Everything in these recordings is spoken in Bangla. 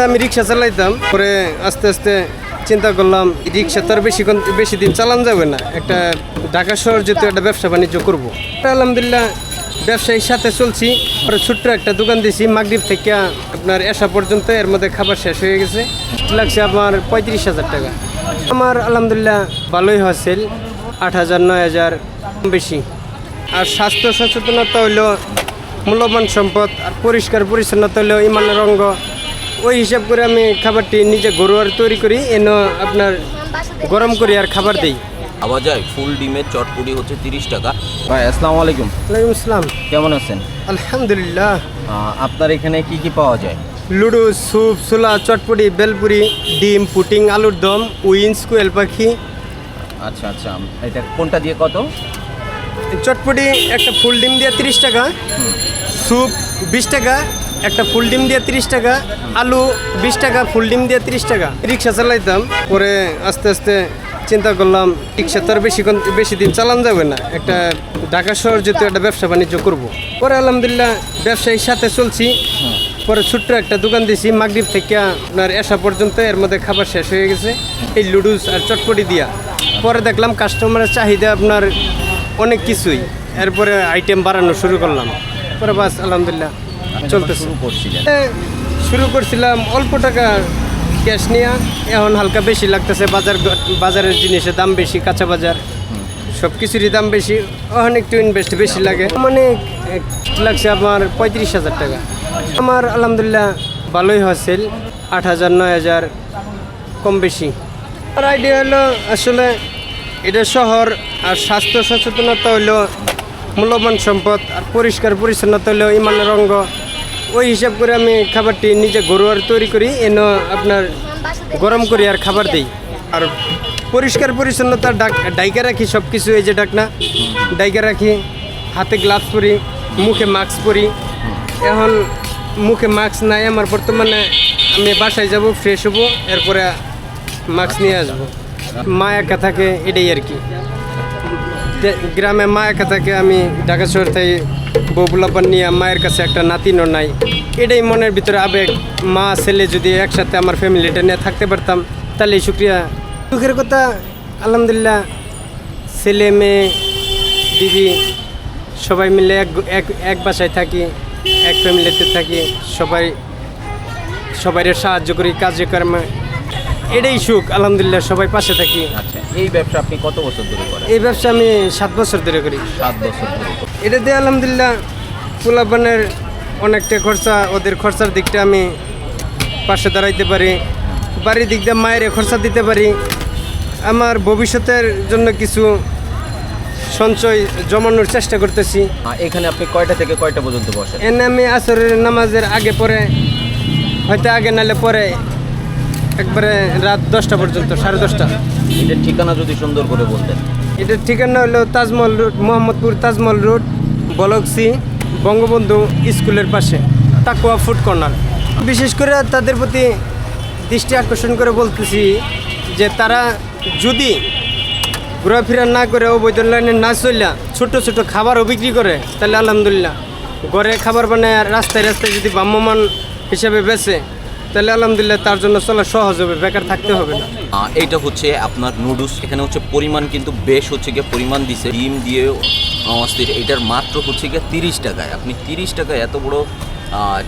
আসলে আমি রিক্সা চালাইতাম, পরে আস্তে আস্তে চিন্তা করলাম, রিক্সা তো আর বেশি বেশি দিন চালান যাবে না। একটা ঢাকা শহর যেহেতু একটা ব্যবসা বাণিজ্য করব। আলহামদুলিল্লাহ ব্যবসায়ীর সাথে চলছি, পরে ছোট্ট একটা দোকান দিয়েছি, মাগরীব থেকে আপনার এসা পর্যন্ত এর মধ্যে খাবার শেষ হয়ে গেছে। লাগছে আমার পঁয়ত্রিশ হাজার টাকা। আমার আলহামদুলিল্লাহ ভালোই হয় আট হাজার, নয় হাজার বেশি। আর স্বাস্থ্য সচেতনতা হইল মূল্যবান সম্পদ, আর পরিষ্কার পরিচ্ছন্নতা হইল ইমানের অঙ্গ। ওই হিসাব করে আমি খাবারটি নিজে ঘরোয়ার তৈরি করি এন আপনার গরম করি আর খাবার দিই। পাওয়া যায় ফুল ডিমের চটপুরি হচ্ছে তিরিশ টাকা। ভাই আসসালামু আলাইকুম। ওয়ালাইকুম আসসালাম। কেমন আছেন? আলহামদুলিল্লাহ। আপনার এখানে কি কি পাওয়া যায়? লুডো স্যুপ ছোলা চটপটি বেলপুরি ডিম পুটিং আলুর দম উইন্স কোয়েল পাখি। আচ্ছা আচ্ছা এটা কোনটা দিয়ে কত? চটপটি একটা ফুল ডিম দিয়ে তিরিশ টাকা স্যুপ বিশ টাকা একটা ফুল ডিম দিয়ে তিরিশ টাকা, আলু বিশ টাকা, ফুল ডিম দিয়ে তিরিশ টাকা। রিক্সা চালাইতাম, পরে আস্তে আস্তে চিন্তা করলাম, রিক্সা তো আর বেশি বেশি দিন চালান যাবে না। একটা ঢাকা শহর যেহেতু একটা ব্যবসা বাণিজ্য করব। পরে আলহামদুলিল্লাহ ব্যবসায়ীর সাথে চলছি। পরে ছোট্ট একটা দোকান দিয়েছি, মাগরীব থেকে আপনার এসা পর্যন্ত এর মধ্যে খাবার শেষ হয়ে গেছে। এই লুডুস আর চটপটি দিয়া। পরে দেখলাম কাস্টমারের চাহিদা আপনার অনেক কিছুই। এরপরে আইটেম বাড়ানো শুরু করলাম। পরে বাস, আলহামদুলিল্লাহ। চলতেছে। শুরু করছিলেন। শুরু করছিলাম অল্প টাকা ক্যাশ নিয়ে। এখন হালকা বেশি লাগতেছে বাজার বাজারের জিনিসের দাম বেশি কাঁচা বাজার সব কিছুরই দাম বেশি। ওখানে একটু ইনভেস্ট বেশি লাগে। মানে লাগছে আমার পঁয়ত্রিশ হাজার টাকা। আমার আলহামদুলিল্লাহ ভালোই হয় সেল আট হাজার নয় হাজার কম বেশি। আর আইডিয়া হলো আসলে এটা শহর আর স্বাস্থ্য সচেতনতা হইল মূল্যবান সম্পদ আর পরিষ্কার পরিচ্ছন্নতা হইল ইমানের অঙ্গ। ওই হিসাব করে আমি খাবারটি নিজে ঘরোয়ার তৈরি করি, এন আপনার গরম করি আর খাবার দিই। আর পরিষ্কার পরিচ্ছন্নতা, ডাক, ডাইকা রাখি সব কিছু এই যে ডাকনা ডাইকা রাখি, হাতে গ্লাভস পরি, মুখে মাস্ক পরি। এখন মুখে মাস্ক নাই, আমার বর্তমানে আমি বাসায় যাব, ফ্রেশ হব, এরপরে মাস্ক নিয়ে আসব। মা একা থাকে, এটাই আর কি। গ্রামে মা একা থাকে, আমি ঢাকা শহর থেকে বউবুলাপান নিয়ে মায়ের কাছে একটা নাতিনও নাই। এটাই মনের ভিতরে আবেগ। মা ছেলে যদি একসাথে আমার ফ্যামিলিটা নিয়ে থাকতে পারতাম তাহলে শুক্রিয়া। দুঃখের কথা আলহামদুলিল্লাহ ছেলে মেয়ে দিদি সবাই মিলে এক এক এক বাসায় থাকি এক ফ্যামিলিতে থাকি সবাই সবাই সাহায্য করি কাজে কর্মে এটাই সুখ আলহামদুলিল্লাহ সবাই পাশে থাকি। আচ্ছা এই ব্যবসা আপনি কত বছর ধরে করেন? এই ব্যবসা আমি সাত বছর ধরে করি। সাত বছর ধরে। এটা দিয়ে আলহামদুলিল্লাহ পোলাপানের অনেকটা খরচা ওদের খরচার দিকটা আমি পাশে দাঁড়াইতে পারি। বাড়ির দিক দিয়ে মায়ের খরচা দিতে পারি। আমার ভবিষ্যতের জন্য কিছু সঞ্চয় জমানোর চেষ্টা করতেছি। এখানে আপনি কয়টা থেকে কয়টা পর্যন্ত বসেন? এনে আমি আসরের নামাজের আগে পরে হয়তো আগে নালে পরে একবারে রাত দশটা পর্যন্ত সাড়ে দশটা। এটার ঠিকানা যদি সুন্দর করে বলতেন। এটার ঠিকানা হলো তাজমহল রোড, মোহাম্মদপুর তাজমহল রোড বলকসি বঙ্গবন্ধু স্কুলের পাশে, তাকুয়া ফুড কর্নার। বিশেষ করে তাদের প্রতি দৃষ্টি আকর্ষণ করে বলতেছি যে তারা যদি ঘোরাফেরা না করে, অবৈধ লাইনে না চললা ছোট ছোট খাবারও বিক্রি করে, তাহলে আলহামদুলিল্লাহ। ঘরে খাবার বানায় রাস্তায় রাস্তায় যদি ভ্রাম্যমান হিসাবে বেচে তাহলে আলহামদুলিল্লাহ তার জন্য চলা সহজ হবে, বেকার থাকতে হবে না। এইটা হচ্ছে আপনার নুডলস, এখানে হচ্ছে পরিমাণ কিন্তু বেশ হচ্ছে গিয়ে পরিমাণ দিছে। ডিম দিয়ে অস্থির এটার মাত্র হচ্ছে গিয়ে তিরিশ টাকায়। আপনি তিরিশ টাকায় এত বড়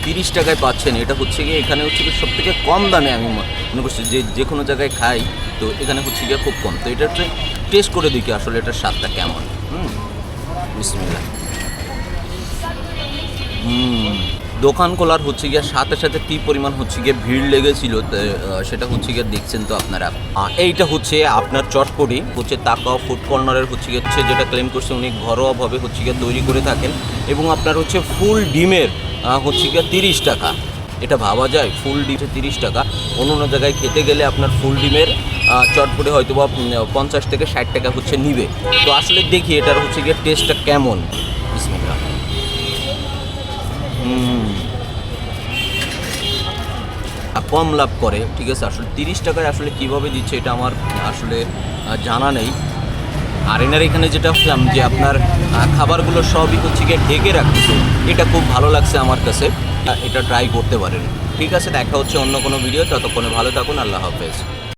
তিরিশ টাকায় পাচ্ছেন, এটা হচ্ছে গিয়ে এখানে হচ্ছে গিয়ে সব থেকে কম দামে আমি মনে করছি যে যে কোনো জায়গায় খাই, তো এখানে হচ্ছে গিয়ে খুব কম। তো এটা হচ্ছে টেস্ট করে দেখি আসলে এটার স্বাদটা কেমন। হুম, বিসমিল্লাহ। হুম। দোকান খোলার হচ্ছে গিয়ে সাথে সাথে কী পরিমাণ হচ্ছে গিয়ে ভিড় লেগেছিল সেটা হচ্ছে গিয়ে দেখছেন তো আপনারা। এইটা হচ্ছে আপনার চটপটি, হচ্ছে তাকাও ফুড কর্নারের হচ্ছে গিয়ে হচ্ছে যেটা ক্লেম করছে উনি ঘরোয়াভাবে হচ্ছে গিয়ে তৈরি করে থাকেন। এবং আপনার হচ্ছে ফুল ডিমের হচ্ছে গিয়ে তিরিশ টাকা। এটা ভাবা যায়, ফুল ডিমে তিরিশ টাকা। অন্য অন্য জায়গায় খেতে গেলে আপনার ফুল ডিমের চটপটি হয়তো বা পঞ্চাশ থেকে ষাট টাকা হচ্ছে নিবে। তো আসলে দেখি এটার হচ্ছে গিয়ে টেস্টটা কেমন। কম লাভ করে, ঠিক আছে? আসলে তিরিশ টাকায় আসলে কীভাবে দিচ্ছে এটা আমার আসলে জানা নেই। আর এনার এখানে যেটা হলাম যে আপনার খাবারগুলো সবই হচ্ছে গিয়ে ঢেকে রাখছে, এটা খুব ভালো লাগছে আমার কাছে। এটা ট্রাই করতে পারেন। ঠিক আছে, দেখা হচ্ছে অন্য কোনো ভিডিও ততক্ষণে ভালো থাকুন, আল্লাহ হাফেজ।